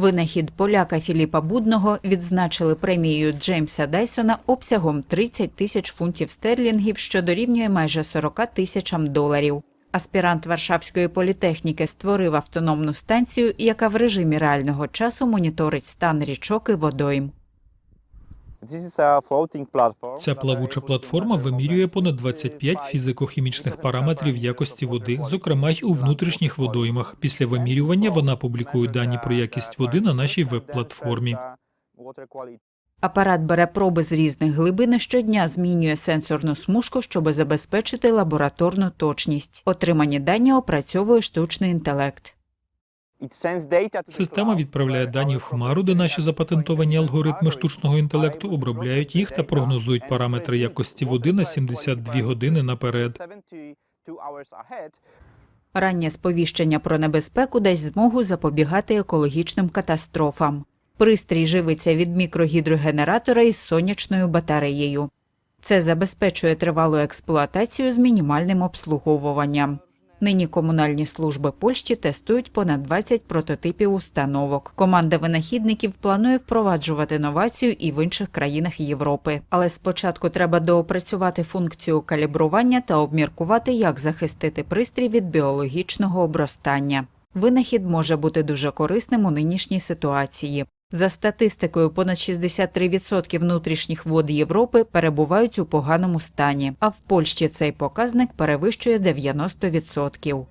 Винахід поляка Філіпа Будного відзначили премією Джеймса Дайсона обсягом 30 тисяч фунтів стерлінгів, що дорівнює майже 40 тисячам доларів. Аспірант Варшавської політехніки створив автономну станцію, яка в режимі реального часу моніторить стан річок і водойм. Ця плавуча платформа вимірює понад 25 фізико-хімічних параметрів якості води, зокрема й у внутрішніх водоймах. Після вимірювання вона публікує дані про якість води на нашій веб-платформі. Апарат бере проби з різних глибин і щодня змінює сенсорну смужку, щоб забезпечити лабораторну точність. Отримані дані опрацьовує штучний інтелект. Система відправляє дані в хмару, де наші запатентовані алгоритми штучного інтелекту обробляють їх та прогнозують параметри якості води на 72 години наперед. Раннє сповіщення про небезпеку дасть змогу запобігати екологічним катастрофам. Пристрій живиться від мікрогідрогенератора із сонячною батареєю. Це забезпечує тривалу експлуатацію з мінімальним обслуговуванням. Нині комунальні служби Польщі тестують понад 20 прототипів установок. Команда винахідників планує впроваджувати новацію і в інших країнах Європи. Але спочатку треба доопрацювати функцію калібрування та обміркувати, як захистити пристрій від біологічного обростання. Винахід може бути дуже корисним у нинішній ситуації. За статистикою, понад 63% внутрішніх вод Європи перебувають у поганому стані, а в Польщі цей показник перевищує 90%.